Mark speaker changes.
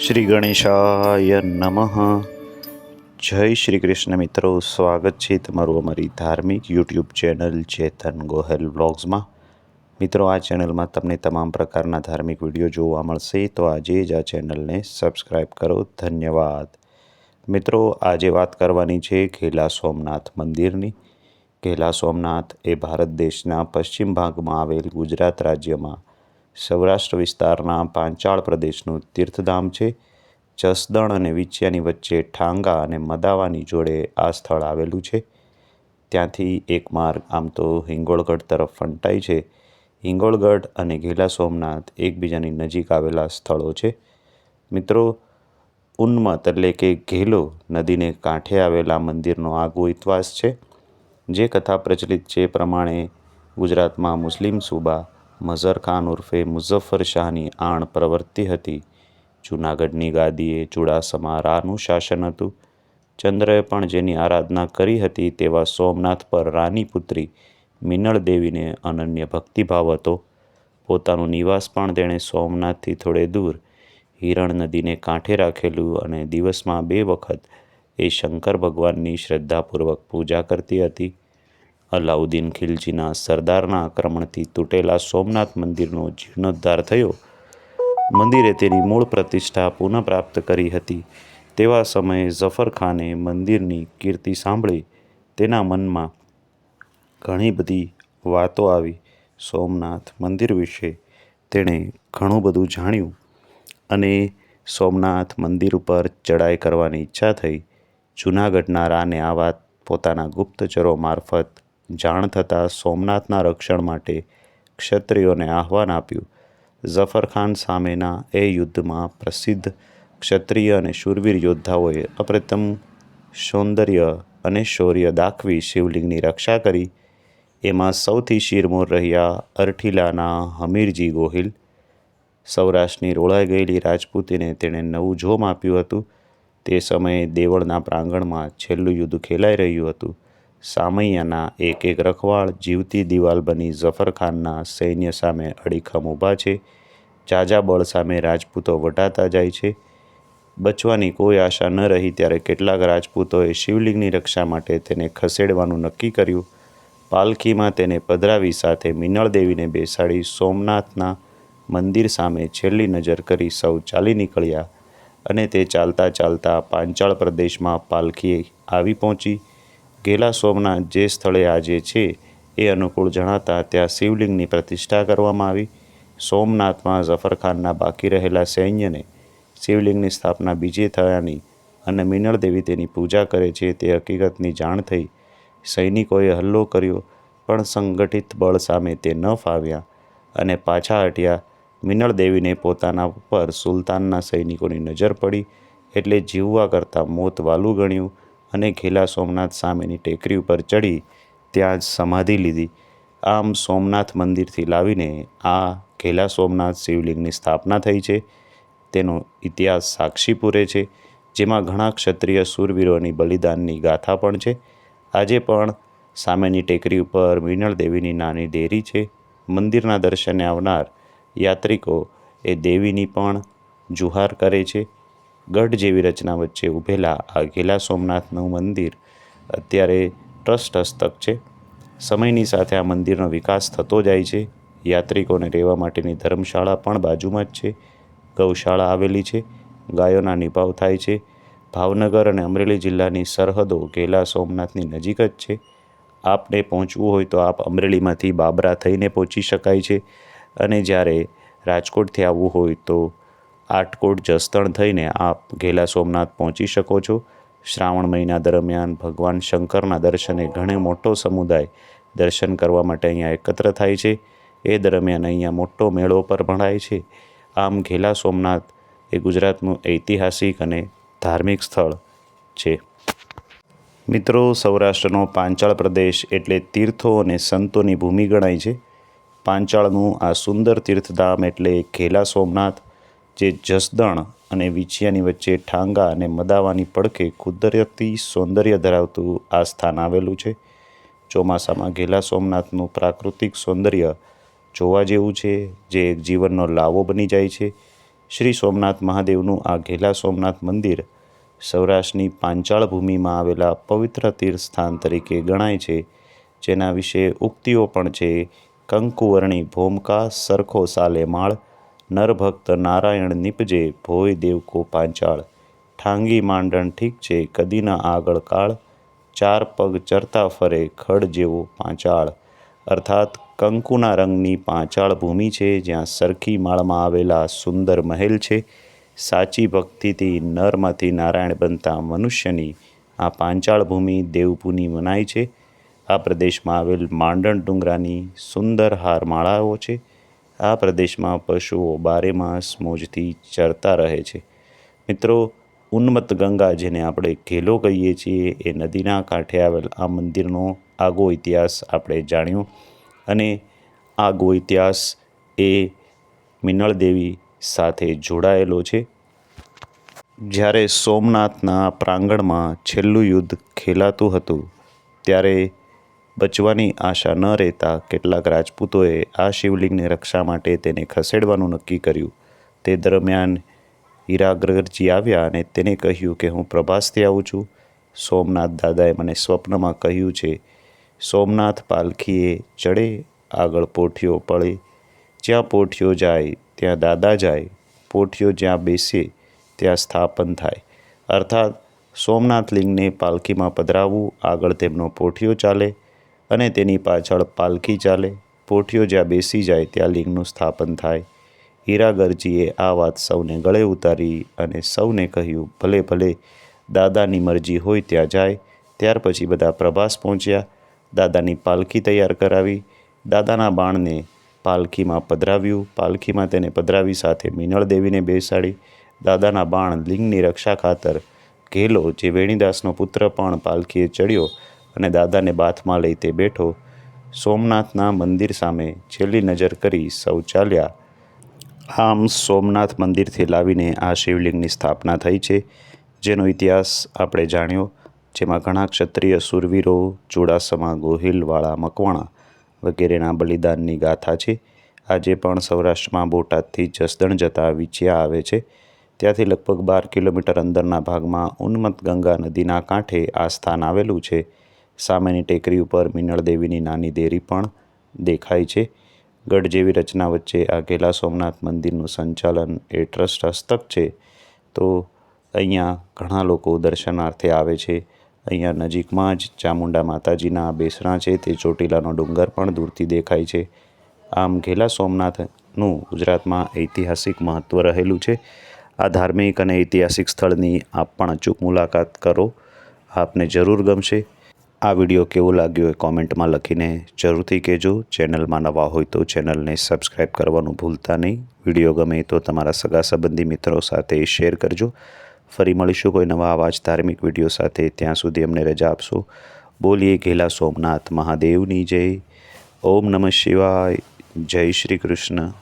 Speaker 1: શ્રી ગણેશાય નમઃ. જય શ્રી કૃષ્ણ મિત્રો, સ્વાગત છે તમારું અમારી ધાર્મિક યુટ્યુબ ચેનલ ચેતન ગોહેલ વ્લોગ્સમાં મિત્રો, આ ચેનલમાં તમને તમામ પ્રકારના ધાર્મિક વીડિયો જોવા મળશે, તો આજે જ આ ચેનલને સબસ્ક્રાઈબ કરો. ધન્યવાદ. મિત્રો, આજે વાત કરવાની છે ઘેલા સોમનાથ મંદિરની. ઘેલા સોમનાથ એ ભારત દેશના પશ્ચિમ ભાગમાં આવેલ ગુજરાત રાજ્યમાં સૌરાષ્ટ્ર વિસ્તારના પાંચાળ પ્રદેશનું તીર્થધામ છે. જસદણ અને વિછિયાની વચ્ચે ઠાંગા અને મદાવાની જોડે આ સ્થળ આવેલું છે. ત્યાંથી એક માર્ગ આમ તો હિંગોળગઢ તરફ ફંટાય છે. હિંગોળગઢ અને ઘેલા સોમનાથ એકબીજાની નજીક આવેલા સ્થળો છે. મિત્રો, ઉન્મત એટલે કે ઘેલો નદીને કાંઠે આવેલા મંદિરનો આગવો ઇતિહાસ છે. જે કથા પ્રચલિત છે પ્રમાણે ગુજરાતમાં મુસ્લિમ સૂબા મઝર ખાન ઉર્ફે મુઝફ્ફર શાહની આણ પ્રવર્તી હતી. જૂનાગઢની ગાદીએ ચુડાસમા રાનું શાસન હતું. ચંદ્રએ પણ જેની આરાધના કરી હતી તેવા સોમનાથ પર રાની પુત્રી મિનળ દેવીને અનન્ય ભક્તિભાવ હતો. પોતાનું નિવાસ પણ તેણે સોમનાથથી થોડે દૂર, હિરણ નદીને કાંઠે રાખેલું અને દિવસમાં બે વખત એ શંકર ભગવાનની શ્રદ્ધાપૂર્વક પૂજા કરતી હતી. અલાઉદ્દીન ખિલજીના સરદારના આક્રમણથી તૂટેલા સોમનાથ મંદિરનો જીર્ણોદ્ધાર થયો. મંદિરે તેની મૂળ પ્રતિષ્ઠા પુનઃપ્રાપ્ત કરી હતી. તેવા સમયે ઝફર ખાને મંદિરની કીર્તિ સાંભળી તેના મનમાં ઘણી બધી વાતો આવી. સોમનાથ મંદિર વિશે તેણે ઘણું બધું જાણ્યું અને સોમનાથ મંદિર ઉપર ચડાઈ કરવાની ઈચ્છા થઈ. જૂનાગઢના રાને આ વાત પોતાના ગુપ્તચરો મારફત જાણ થતાં સોમનાથના રક્ષણ માટે ક્ષત્રિયોને આહ્વાન આપ્યું. ઝફર ખાન સામેના એ યુદ્ધમાં પ્રસિદ્ધ ક્ષત્રિય અને શૂરવીર યોદ્ધાઓએ અપ્રતમ સૌંદર્ય અને શૌર્ય દાખવી શિવલિંગની રક્ષા કરી. એમાં સૌથી શિરમોર રહ્યા અરઠીલાના હમીરજી ગોહિલ. સૌરાષ્ટ્રની રોળાઈ ગયેલી રાજપૂતીને તેણે નવું જોમ આપ્યું હતું. તે સમયે દેવળના પ્રાંગણમાં છેલ્લું યુદ્ધ ખેલાઈ રહ્યું હતું. સામૈયાના એક એક રખવાળ જીવતી દિવાલ બની ઝફરખાનના સૈન્ય સામે અડીખમ ઊભા છે. જાજા બળ સામે રાજપૂતો વટાતા જાય છે. બચવાની કોઈ આશા ન રહી ત્યારે કેટલાક રાજપૂતોએ શિવલિંગની રક્ષા માટે તેને ખસેડવાનું નક્કી કર્યું. પાલખીમાં તેને પધરાવી સાથે મિનળ દેવીને બેસાડી સોમનાથના મંદિર સામે છેલ્લી નજર કરી સૌ ચાલી નીકળ્યા અને તે ચાલતા ચાલતા પાંચાળ પ્રદેશમાં પાલખી આવી પહોંચી. ઘેલા સોમનાથ જે સ્થળે આજે છે, એ અનુકૂળ જણાતા ત્યાં શિવલિંગની પ્રતિષ્ઠા કરવામાં આવી. સોમનાથમાં ઝફરખાનના બાકી રહેલા સૈન્યને શિવલિંગની સ્થાપના બીજે થયાની અને મિનળ દેવી તેની પૂજા કરે છે તે હકીકતની જાણ થઈ. સૈનિકોએ હલ્લો કર્યો, પણ સંગઠિત બળ સામે તે ન ફાવ્યા અને પાછા હટ્યા. મિનળ દેવીને પોતાના ઉપર સુલતાનના સૈનિકોની નજર પડી એટલે જીવવા કરતાં મોત વાલું ગણ્યું. અને ઘેલા સોમનાથ સામેની ટેકરી ઉપર ચડી ત્યાં જ સમાધિ લીધી. આમ સોમનાથ મંદિરથી લાવીને આ ઘેલા સોમનાથ શિવલિંગની સ્થાપના થઈ છે. તેનો ઇતિહાસ સાક્ષી પૂરે છે, જેમાં ઘણા ક્ષત્રિય સૂરવીરોની બલિદાનની ગાથા પણ છે. આજે પણ સામેની ટેકરી ઉપર મિનળ દેવીની નાની ડેરી છે. મંદિરના દર્શને આવનાર યાત્રિકો એ દેવીની પણ જુહાર કરે છે. ગઢ જેવી રચના વચ્ચે ઊભેલા આ ઘેલા સોમનાથનું મંદિર અત્યારે ટ્રસ્ટ હસ્તક છે. સમયની સાથે આ મંદિરનો વિકાસ થતો જાય છે. યાત્રિકોને રહેવા માટેની ધર્મશાળા પણ બાજુમાં જ છે. ગૌશાળા આવેલી છે. ગાયોના નિભાવ થાય છે. ભાવનગર અને અમરેલી જિલ્લાની સરહદો ઘેલા સોમનાથની નજીક જ છે. આપને પહોંચવું હોય તો આપ અમરેલીમાંથી બાબરા થઈને પહોંચી શકાય છે. અને જ્યારે રાજકોટથી આવવું હોય તો આટકોટ જસદણ થઈને આપ ઘેલા સોમનાથ પહોંચી શકો છો. શ્રાવણ મહિના દરમિયાન ભગવાન શંકરના દર્શને ઘણો મોટો સમુદાય દર્શન કરવા માટે અહીંયા એકત્ર થાય છે. એ દરમિયાન અહીંયા મોટો મેળો પર ભણાય છે. આમ ઘેલા સોમનાથ એ ગુજરાતનું ઐતિહાસિક અને ધાર્મિક સ્થળ છે. મિત્રો, સૌરાષ્ટ્રનો પાંચાળ પ્રદેશ એટલે તીર્થો અને સંતોની ભૂમિ ગણાય છે. પાંચાળનું આ સુંદર તીર્થધામ એટલે ઘેલા સોમનાથ જે જસદણ અને વિછિયાની વચ્ચે ઠાંગા અને મદાવાની પડખે કુદરતી સૌંદર્ય ધરાવતું આ સ્થાન આવેલું છે. ચોમાસામાં ઘેલા સોમનાથનું પ્રાકૃતિક સૌંદર્ય જોવા જેવું છે, જે એક જીવનનો લાવો બની જાય છે. શ્રી સોમનાથ મહાદેવનું આ ઘેલા સોમનાથ મંદિર સૌરાષ્ટ્રની પાંચાળ ભૂમિમાં આવેલા પવિત્ર તીર્થસ્થાન તરીકે ગણાય છે, જેના વિશે ઉક્તિઓ પણ છે. કંકુવર્ણી ભોમકા સરખો સાલે માળ નરભક્ત નારાયણ નિપજે ભોય દેવકો પાંચાળ ઠાંગી માંડણ ઠીક છે, કદીના આગળ કાળ. ચાર પગ ચરતા ફરે ખડ જેવો પાંચાળ. અર્થાત કંકુના રંગની પાંચાળ ભૂમિ છે, જ્યાં સરખી માળમાં આવેલા સુંદર મહેલ છે. સાચી ભક્તિથી નરમાંથી નારાયણ બનતા મનુષ્યની આ પાંચાળ ભૂમિ દેવભૂમિ મનાય છે. આ પ્રદેશમાં આવેલ માંડણ ડુંગરાની સુંદર હારમાળાઓ છે. આ પ્રદેશમાં પશુઓ બારે માસ મોજથી ચરતા રહે છે. મિત્રો, ઉન્મત્ત ગંગા જેને આપણે ઘેલો કહીએ છીએ, એ નદીના કાંઠે આવેલ આ મંદિરનો આગો ઇતિહાસ આપણે જાણ્યો અને આગો ઇતિહાસ એ મિનળ દેવી સાથે જોડાયેલો છે. જ્યારે સોમનાથના પ્રાંગણમાં છેલ્લું યુદ્ધ ખેલાતું હતું, ત્યારે બચવાની આશા ન રહેતા કેટલાક રાજપૂતોએ આ શિવલિંગની રક્ષા માટે તેને ખસેડવાનું નક્કી કર્યું. તે દરમિયાન હીરાગ્રજી આવ્યા અને તેને કહ્યું કે હું પ્રભાસથી આવું છું. સોમનાથ દાદાએ મને સ્વપ્નમાં કહ્યું છે, સોમનાથ પાલખીએ ચડે, આગળ પોઠિયો પડે. જ્યાં પોઠિયો જાય, ત્યાં દાદા જાય. પોઠિયો જ્યાં બેસે, ત્યાં સ્થાપન થાય. અર્થાત, સોમનાથ લિંગને પાલખીમાં પધરાવવું, આગળ તેમનો પોઠિયો ચાલે. અને તેની પાછળ પાલખી ચાલે. પોઠિયો જ્યાં બેસી જાય ત્યાં લિંગનું સ્થાપન થાય. હીરાગરજીએ આ વાત સૌને ગળે ઉતારી અને સૌને કહ્યું, ભલે ભલે, દાદાની મરજી હોય ત્યાં જાય. ત્યાર પછી બધા પ્રભાસ પહોંચ્યા. દાદાની પાલખી તૈયાર કરાવી. દાદાના બાણને પાલખીમાં પધરાવ્યું. પાલખીમાં તેને પધરાવી સાથે મિનળ દેવીને બેસાડી. દાદાના બાણ લિંગની રક્ષા ખાતર ઘેલો જે વેણીદાસનો પુત્ર પણ પાલખીએ ચડ્યો અને દાદાને બાથમાં લઈ તે બેઠો. સોમનાથના મંદિર સામે છેલ્લી નજર કરી સૌ આમ સોમનાથ મંદિરથી લાવીને આ શિવલિંગની સ્થાપના થઈ છે, જેનો ઇતિહાસ આપણે જાણ્યો, જેમાં ઘણા ક્ષત્રિય સુરવીરો, ચુડાસમા, ગોહિલવાળા, મકવાણા વગેરેના બલિદાનની ગાથા છે. આજે પણ સૌરાષ્ટ્રમાં બોટાદથી જસદણ જતા વિછિયા આવે છે. ત્યાંથી લગભગ બાર કિલોમીટર અંદરના ભાગમાં ઉન્મત્ત ગંગા નદીના કાંઠે આ સ્થાન આવેલું છે. સામેની ટેકરી ઉપર મિનળ દેવીની નાની દેરી પણ દેખાય છે. ગઢ જેવી રચના વચ્ચે આ ઘેલા સોમનાથ મંદિરનું સંચાલન એ ટ્રસ્ટ હસ્તક છે. તો અહીંયા ઘણા લોકો દર્શનાર્થે આવે છે. અહીંયા નજીકમાં જ ચામુંડા માતાજીના બેસણા છે. તે ચોટીલાનો ડુંગર પણ દૂરથી દેખાય છે. આમ ઘેલા સોમનાથનું ગુજરાતમાં ઐતિહાસિક મહત્ત્વ રહેલું છે. આ ધાર્મિક અને ઐતિહાસિક સ્થળની આપ પણ અચૂક મુલાકાત કરો. આપને જરૂર ગમશે. આ વીડિયો કેવો લાગ્યો એ કોમેન્ટમાં લખીને જરૂરથી કહેજો. ચેનલમાં નવા હોય તો ચેનલને સબસ્ક્રાઈબ કરવાનું ભૂલતા નહીં. વીડિયો ગમે તો તમારા સગા સંબંધી મિત્રો સાથે શેર કરજો. ફરી મળીશું કોઈ નવા આવા જ ધાર્મિક વીડિયો સાથે. ત્યાં સુધી અમને રજા આપશો. બોલીએ ઘેલા સોમનાથ મહાદેવની જય. ઓમ નમઃ શિવાય. જય શ્રી કૃષ્ણ.